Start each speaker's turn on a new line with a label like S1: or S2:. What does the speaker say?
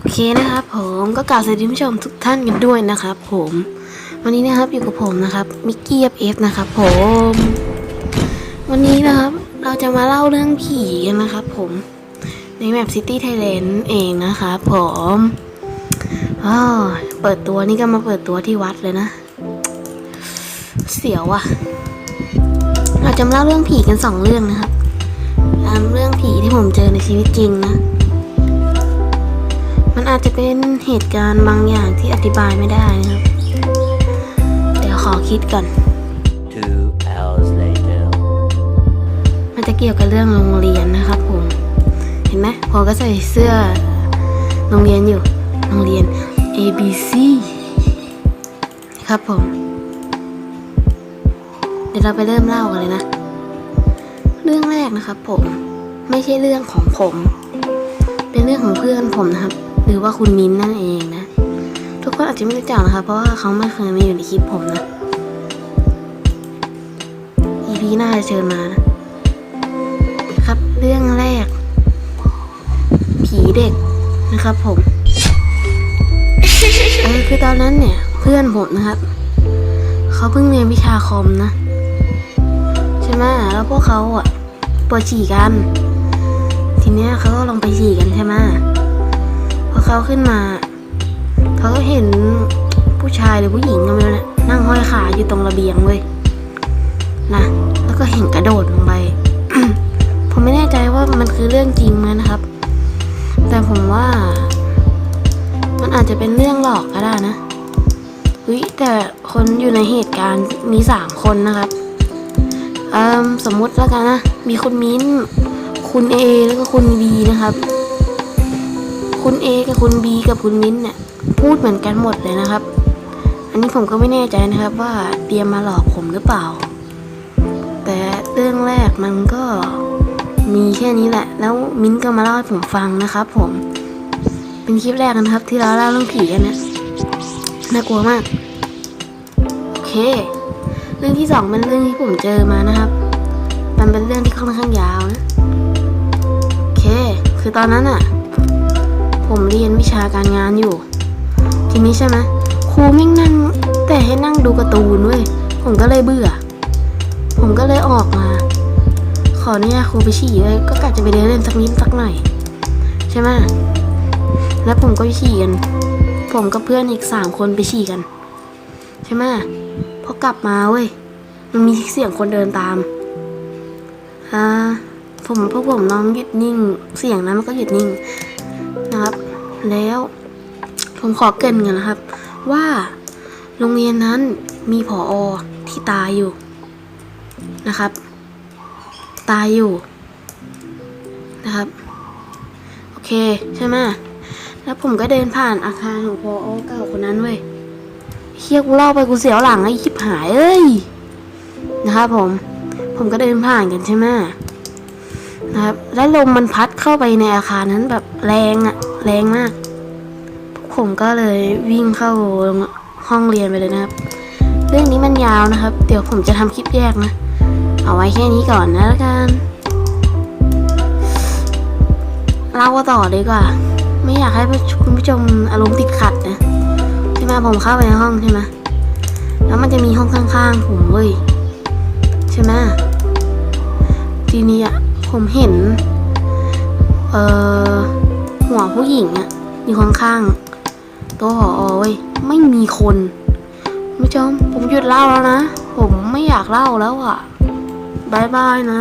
S1: โอเคนะครับผมก็กล่าวสวัสดีผู้ชมทุกท่านกันด้วยนะครับผมวันนี้นะครับอยู่กับผมนะครับมิกกี้เอฟนะครับผมวันนี้นะครับเราจะมาเล่าเรื่องผีกันนะครับผมในแมปซิตี้ไทยแลนด์เองนะครับผมอ้าวเปิดตัวนี่ก็มาเปิดตัวที่วัดเลยนะ เสียวอะเราจะมาเล่าเรื่องผีกันสองเรื่องนะครับเรื่องผีที่ผมเจอในชีวิตจริงนะ มันอาจจะเป็นเหตุการณ์บางอย่างที่อธิบายไม่ได้นะครับ เดี๋ยวขอคิดก่อน
S2: Two hours later.
S1: มันจะเกี่ยวกับเรื่องโรงเรียนนะครับผม เห็นไหมพอก็ใส่เสื้อโรงเรียนอยู่ โรงเรียน A B C ครับผม เดี๋ยวเราไปเริ่มเล่ากันเลยนะ เรื่องแรกนะครับผม ไม่ใช่เรื่องของผม เป็นเรื่องของเพื่อนผมนะครับ หรือว่าคุณมิ้นนั่นเองนะ ทุกคนอาจจะไม่รู้จักนะครับเพราะว่าเขาไม่เคยมาอยู่ในคลิปผมนะ EP หน้าจะเชิญมานะครับ เรื่องแรก ผีเด็กนะครับผมเออคือตอนนั้นเนี่ย เพื่อนผมนะครับเขาเพิ่งเรียนวิชาคอมนะ ใช่ไหมแล้วพวกเขาอะปวดฉี่กัน ทีเนี้ยเขาก็ลงไปฉี่กันใช่ไหม เขาขึ้นมา เขาก็เห็นผู้ชายหรือผู้หญิงก็ไม่รู้นะนั่งห้อยขาอยู่ตรงระเบียงเว้ยนะแล้วก็เห็นกระโดดลงไป ผมไม่แน่ใจว่ามันคือเรื่องจริงไหมนะครับ แต่ผมว่า มันอาจจะเป็นเรื่องหลอกก็ได้นะเฮ้ยแต่คนอยู่ในเหตุการณ์มีสามคนนะครับเอ่มสมมุติแล้วกันนะ มีคุณมิ้น คุณเอ แล้วก็คุณบีนะครับ คุณเอกับคุณบีกับคุณมิ้นเนี่ยพูดเหมือนกันหมดเลยนะครับ อันนี้ผมก็ไม่แน่ใจนะครับว่าเตรียมมาหลอกผมหรือเปล่า แต่เรื่องแรกมันก็มีแค่นี้แหละ แล้วมิ้นก็มาเล่าให้ผมฟังนะครับ ผม เป็นคลิปแรกนะครับ ที่เราเล่าเรื่องผีกันเนี่ยน่ากลัวมาก โอเค เรื่องที่สองเป็นเรื่องที่ผมเจอมานะครับ มันเป็นเรื่องที่ค่อนข้างยาวนะ โอเค คือตอนนั้นอะ ผมเรียนวิชาการงานอยู่ ทีนี้ใช่ไหมครูไม่งนั่งแต่ให้นั่งดูการ์ตูนเว้ยผมก็เลยเบื่อ ผมก็เลยออกมา ขออนุญาตครูไปฉี่เลยก็กะจะไปเดินเล่นสักนิดสักหน่อย ใช่ไหมแล้วผมก็ไปฉี่กัน ผมกับเพื่อนอีกสามคนไปฉี่กัน ใช่ไหมพอกลับมาเว้ยมันมีเสียงคนเดินตามอ่าผมพวกผมน้องหยุดนิ่ง เสียงนั้นมันก็หยุดนิ่ง นะครับ แล้วผมขอเกินกันนะครับ ว่าโรงเรียนนั้นมีผออที่ตายอยู่นะครับ ตายอยู่นะครับ โอเคใช่ไหมแล้วผมก็เดินผ่านอาคารของพออเก่าคนนั้นเว้ยเฮียกูเล่าไปกูเสียวหลังไอ้ชิบหายเอ้ยนะครับผม ผมก็เดินผ่านกันใช่ไหมนะครับ แล้วลมมันพัดเข้าไปในอาคารนั้นแบบแรงอะ แรงมาก ผมก็เลยวิ่งเข้าห้องเรียนไปเลยนะครับ เรื่องนี้มันยาวนะครับ เดี๋ยวผมจะทำคลิปแยกนะ เอาไว้แค่นี้ก่อนนะละกันเล่าต่อดีกว่า ไม่อยากให้คุณผู้ชมอารมณ์ติดขัดนะใช่ไหมผมเข้าไปในห้องใช่ไหมแล้วมันจะมีห้องข้าง ๆ ผมเว้ยใช่ไหมทีนี้อะผมเห็น เอ่อ ผู้หญิงอะอยู่ข้างๆตัวหอเว้ยไม่มีคนคุณผู้ชมผมหยุดเล่าแล้วนะ ผมไม่อยากเล่าแล้วอะบายบายนะ